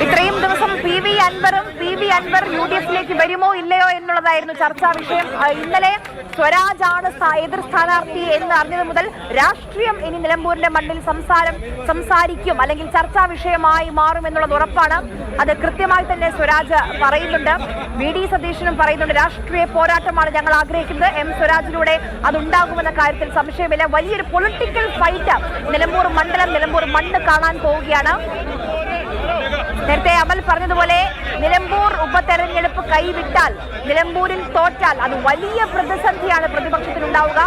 ഇത്രയും ദിവസം P V അൻവറും അൻവർ യു ഡി എഫിലേക്ക് വരുമോ ഇല്ലയോ എന്നുള്ളതായിരുന്നു ചർച്ചാ വിഷയം. ഇന്നലെ സ്വരാജ് ആണ് എതിർ സ്ഥാനാർത്ഥി എന്ന് അറിഞ്ഞത് മുതൽ രാഷ്ട്രീയം ഇനി നിലമ്പൂരിന്റെ മണ്ണിൽ സംസാരം സംസാരിക്കും അല്ലെങ്കിൽ ചർച്ചാ വിഷയമായി മാറും എന്നുള്ളത് ഉറപ്പാണ്. അത് കൃത്യമായി തന്നെ സ്വരാജ് പറയുന്നുണ്ട്. വി ഡി സതീശനും പറയുന്നുണ്ട് രാഷ്ട്രീയ പോരാട്ടമാണ് ഞങ്ങൾ ആഗ്രഹിക്കുന്നത്. എം സ്വരാജിലൂടെ അതുണ്ടാകുമെന്ന കാര്യത്തിൽ സംശയമില്ല. വലിയൊരു പൊളിറ്റിക്കൽ ഫൈറ്റ് നിലമ്പൂർ മണ്ഡലം നിലമ്പൂർ മണ്ണ് കാണാൻ പോവുകയാണ്. നേരത്തെ അമൽ പറഞ്ഞതുപോലെ നിലമ്പൂർ ഉപതെരഞ്ഞെടുപ്പ് കൈവിട്ടാൽ നിലമ്പൂരിൽ തോറ്റാൽ അത് വലിയ പ്രതിസന്ധിയാണ് പ്രതിപക്ഷത്തിൽ ഉണ്ടാവുക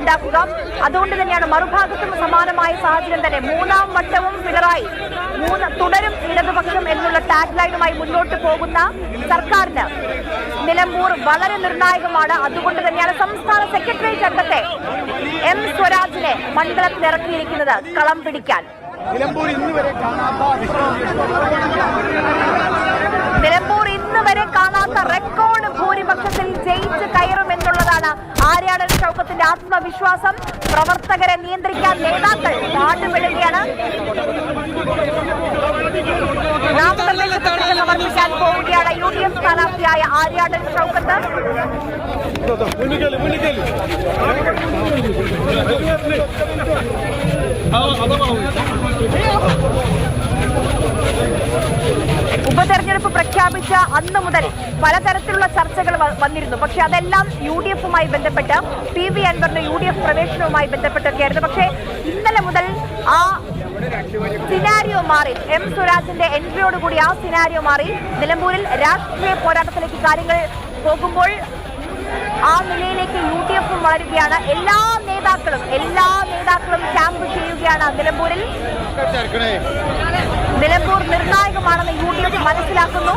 ഉണ്ടാക്കുക. അതുകൊണ്ട് തന്നെയാണ് മറുഭാഗത്തും സമാനമായ സാഹചര്യം തന്നെ. മൂന്നാം വട്ടവും പിണറായി മൂന്ന് തുടരും ഇടതുപക്ഷം എന്നുള്ള ടാഗ് ലൈനുമായി മുന്നോട്ട് പോകുന്ന സർക്കാരിന് നിലമ്പൂർ വളരെ നിർണായകമാണ്. അതുകൊണ്ട് തന്നെയാണ് സംസ്ഥാന സെക്രട്ടേറിയറ്റ് അംഗത്തെ എം സ്വരാജിനെ മണ്ഡലത്തിൽ ഇറക്കിയിരിക്കുന്നത് കളം പിടിക്കാൻ. നിലമ്പൂർ ഇന്ന് വരെ കാണാത്ത നിലമ്പൂർ ഇന്ന് വരെ കാണാത്ത റെക്കോർഡ് ഭൂരിപക്ഷത്തിൽ ജയിച്ച് കയറുമെന്നുള്ളതാണ് ആര്യാടൻ ചൗക്കത്തിന്റെ ആത്മവിശ്വാസം. പ്രവർത്തകരെ നിയന്ത്രിക്കാൻ നേതാക്കൾ പാട്ടുപെടുകയാണ് സമർപ്പിക്കാൻ പോവുകയാണ് യു ഡി എഫ് സ്ഥാനാർത്ഥിയായ ആര്യാടൻ ചൗക്കത്ത്. മുന്നിക്കൽ മുന്നിക്കൽ. ഉപതെരഞ്ഞെടുപ്പ് പ്രഖ്യാപിച്ച അന്ന് മുതൽ പലതരത്തിലുള്ള ചർച്ചകൾ വന്നിരുന്നു. പക്ഷെ അതെല്ലാം യു ഡി എഫുമായി ബന്ധപ്പെട്ട് പി വി അൻവറിന്റെ യു ഡി എഫ് പ്രവേശനവുമായി ബന്ധപ്പെട്ടൊക്കെയായിരുന്നു. പക്ഷേ ഇന്നലെ മുതൽ ആ സിനാരിയോ മാറി. എം സ്വരാജിന്റെ എൻട്രിയോടുകൂടി ആ സിനാരിയോ മാറി. നിലമ്പൂരിൽ രാഷ്ട്രീയ പോരാട്ടത്തിലേക്ക് കാര്യങ്ങൾ പോകുമ്പോൾ ആ നിലയിലേക്ക് യു ഡി എഫും വളരുകയാണ്. എല്ലാ നേതാക്കളും എല്ലാ നേതാക്കളും ക്യാമ്പ് ചെയ്യുകയാണ് നിലമ്പൂരിൽ. നിലമ്പൂർ നിർണായകമാണെന്ന് യു ഡി എഫ് മനസ്സിലാക്കുന്നു.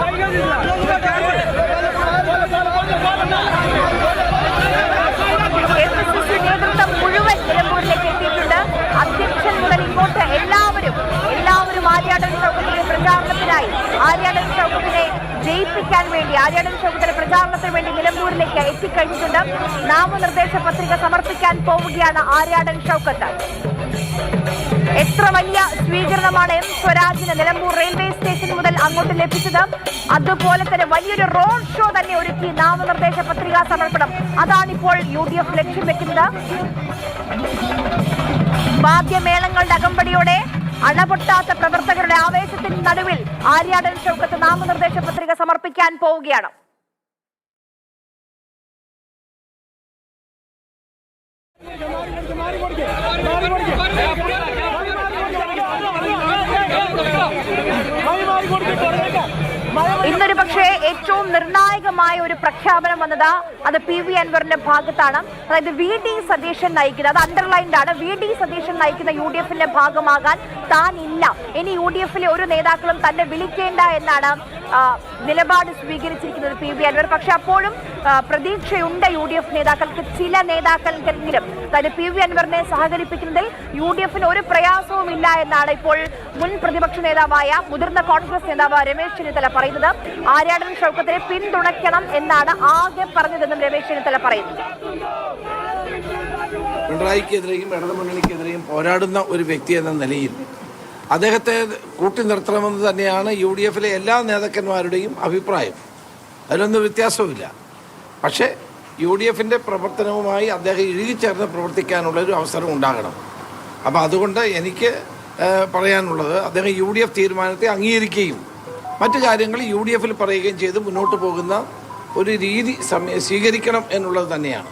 ആര്യാടൻ ചൗക്കത്തിന്റെ പ്രചാരണത്തിനായി ആര്യാടൻ ചൗക്കത്തിനെ ജയിപ്പിക്കാൻ വേണ്ടി ആര്യാടൻ ചൗക്കത്തിലെ പ്രചാരണത്തിന് വേണ്ടി നിലമ്പൂരിലേക്ക് എത്തിക്കഴിഞ്ഞിട്ടുണ്ട്. നാമനിർദ്ദേശ പത്രിക സമർപ്പിക്കാൻ പോവുകയാണ് ആര്യാടൻ ഷൗക്കത്ത് എത്ര വലിയ സ്വീകരണമാണ് എം സ്വരാജിന് നിലമ്പൂർ റെയിൽവേ സ്റ്റേഷൻ മുതൽ അങ്ങോട്ട് ലഭിച്ചത്. അതുപോലെ തന്നെ വലിയൊരു റോഡ് ഷോ തന്നെ ഒരുക്കി നാമനിർദ്ദേശ പത്രികാ സമർപ്പണം. അതാണിപ്പോൾ യു ഡി എഫ് ലക്ഷ്യം വെക്കുന്നത്. വാദ്യമേളങ്ങളുടെ അകമ്പടിയോടെ അണപൊട്ടാത്ത പ്രവർത്തകരുടെ ആവേശത്തിന് നടുവിൽ ആര്യാടൻ ഷൗക്കത്ത് നാമനിർദ്ദേശ പത്രിക സമർപ്പിക്കാൻ പോവുകയാണ് ഇന്നൊരു പക്ഷേ ഏറ്റവും നിർണായകമായ ഒരു പ്രഖ്യാപനം വന്നത് അത് പി വി അൻവറിന്റെ ഭാഗത്താണ്. അതായത് വി ഡി സതീശൻ നയിക്കുന്നത് അത് അണ്ടർലൈൻഡ് ആണ്. വി ഡി സതീശൻ നയിക്കുന്ന യു ഡി എഫിന്റെ ഭാഗമാകാൻ താൻ ഇല്ല. ഇനി യു ഡി എഫിലെ ഒരു നേതാക്കളും തന്നെ വിളിക്കേണ്ട എന്നാണ് നിലപാട് സ്വീകരിച്ചിരിക്കുന്നത് പി വി അൻവർ. പക്ഷെ അപ്പോഴും പ്രതീക്ഷയുണ്ട് യു ഡി എഫ് നേതാക്കൾക്ക്. ചില നേതാക്കൾക്കെങ്കിലും അതായത് പി വി അൻവറിനെ സഹകരിപ്പിക്കുന്നതിൽ യു ഡി എഫിന് ഒരു പ്രയാസവും ഇല്ല എന്നാണ് ഇപ്പോൾ മുൻ പ്രതിപക്ഷ നേതാവായ മുതിർന്ന കോൺഗ്രസ് നേതാവ് രമേശ് ചെന്നിത്തല പറയുന്നത്. ആര്യാടൻ ഷൗക്കത്തിനെ പിന്തുണയ്ക്കണം എന്നാണ് ആകെ പറഞ്ഞതെന്നും രമേശ് ചെന്നിത്തല പറയുന്നത് പിണറായിക്കെതിരെയും ഇടതുമുന്നണിക്കെതിരെയും പോരാടുന്ന ഒരു വ്യക്തി എന്ന നിലയിൽ അദ്ദേഹത്തെ കൂട്ടി നിർത്തണമെന്ന് തന്നെയാണ് യു ഡി എഫിലെ എല്ലാ നേതാക്കന്മാരുടെയും അഭിപ്രായം. അതിലൊന്നും വ്യത്യാസവുമില്ല. പക്ഷേ യു ഡി എഫിന്റെ പ്രവർത്തനവുമായി അദ്ദേഹം ഇഴുകിച്ചേർന്ന് പ്രവർത്തിക്കാനുള്ളൊരു അവസരം ഉണ്ടാകണം. അപ്പോൾ അതുകൊണ്ട് എനിക്ക് പറയാനുള്ളത് അദ്ദേഹം യു ഡി എഫ് തീരുമാനത്തെ അംഗീകരിക്കുകയും മറ്റു കാര്യങ്ങൾ യു ഡി എഫിൽ പറയുകയും ചെയ്ത് മുന്നോട്ട് പോകുന്ന ഒരു രീതി സ്വീകരിക്കണം എന്നുള്ളത് തന്നെയാണ്.